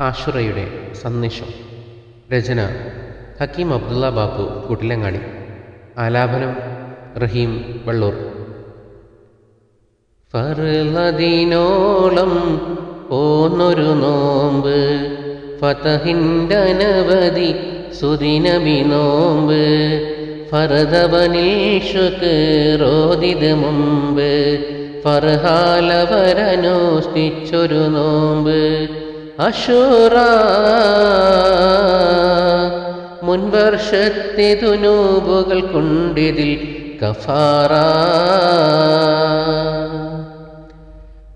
ആഷുറയുടെ സന്ദേശം. രചന ഹക്കീം അബ്ദുള്ള ബാപ്പു കുട്ടിലങ്ങാടി. ആലാപനം റഹീം വള്ളൂർ. ഫർലതിനോളം പോന്നൊരു നോമ്പ് ഫതഹിന്റെ അനവധി സുദിനബി നോമ്പ് ഫറദവനിൽ ശുക്രോദിത് മുമ്പ് ഫർഹാലവരനുഷ്ഠിച്ചൊരു നോമ്പ്. അഷൂറ മുൻവർഷത്തെ തുനൂബുകൾ കൊണ്ടിതിൽ കഫാറ.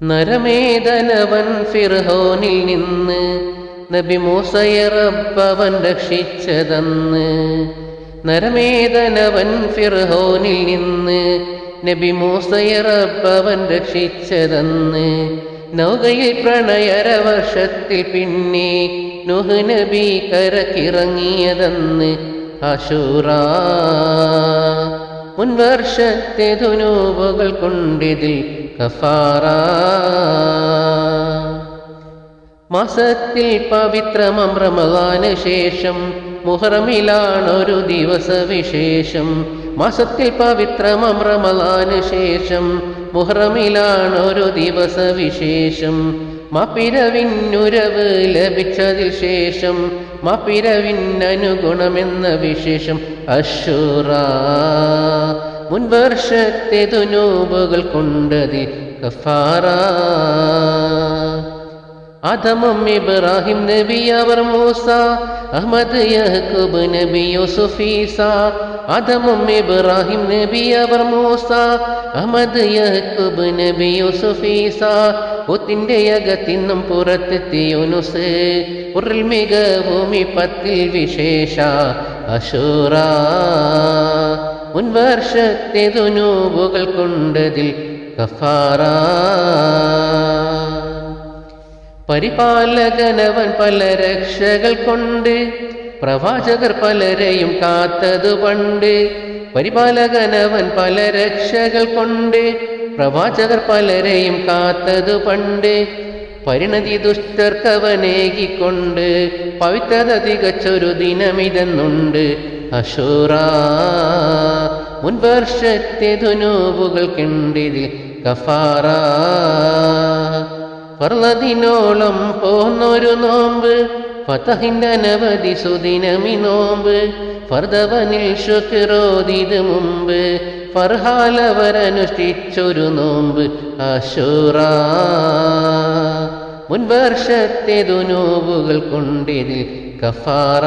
നരമേതനവൻ ഫിർഹോനിൽ നിന്ന് നബി മൂസയെ റബ്ബവൻ രക്ഷിച്ചതെന്ന്. നരമേതനവൻ ഫിർഹോനിൽ നിന്ന് നബി മൂസയെ റബ്ബവൻ രക്ഷിച്ചതെന്ന്. നൗകയിൽ പ്രണയരവർഷത്തിൽ പിന്നെ നുഹ് നബി കരക്കിറങ്ങിയതെന്ന് അശൂറ മുൻവർഷത്തെ ധുനൂപുകൾ കൊണ്ടിതിൽ കഫാറ. മാസത്തിൽ പവിത്രമം റമദാന് ശേഷം മുഹറമിലാണൊരു ദിവസ വിശേഷം. മാസത്തിൽ പവിത്രമം റമദാന് ശേഷം മുഹറമിലാണൊരു ദിവസ വിശേഷം മപ്പിരവിന്നുരവ് ലഭിച്ചതിൽ ശേഷം മപ്പിരവിന്നനുഗുണമെന്ന വിശേഷം. അശുറ മുൻവർഷത്തെ തുനൂബുകൾ കൊണ്ടത് കഫാറ അധമം ഇബ്രാഹിം നബി അവർ മൂസ അഹമ്മദ് യഹ്കൂബ് നബി യൂസുഫീസ ആദമും ഇബ്രാഹിം നബി അവർ മൂസ അഹമ്മദ് യഹ്കൂബ് നബി യൂസുഫീസ ഒത്തിന്റെ അകത്തിന്നും പുറത്തെത്തി യൂനുസ് ഉറിൽ മികഭൂമി പത്തിൽ വിശേഷ അശൂറ. മുൻവർഷത്തെ തുനൂബുകൾ കൊണ്ടതിൽ കഫാറ. പരിപാലകനവൻ പല രക്ഷകൾ കൊണ്ട് പ്രവാചകർ പലരെയും കാത്തതു പണ്ട് പരിപാലകനവൻ പല രക്ഷകൾ കൊണ്ട് പ്രവാചകർ പലരെയും കാത്തതു പണ്ട് പരിണതി ദുഷ്ടർക്കവനേകിക്കൊണ്ട് പവിത്രത തികച്ചൊരു ദിനമിതെന്നുണ്ട്. അശൂറ മുൻവർഷത്തെ ധുനൂബുകൾ കണ്ടിതിൽ കഫാറ. പറഞ്ഞതിനോളം പോന്നൊരു നോമ്പ് ഫതഹിന്റെ അനവധി സുദിനമി നോമ്പ് ഫർദവനിൽ ശുക്രോദിത് മുമ്പ് ഫർഹാലവരനുഷ്ഠിച്ചൊരു നോമ്പ് അശൂറ മുൻവർഷത്തെ ദുനൂബുകൾ കൊണ്ടിതിൽ കഫാറ.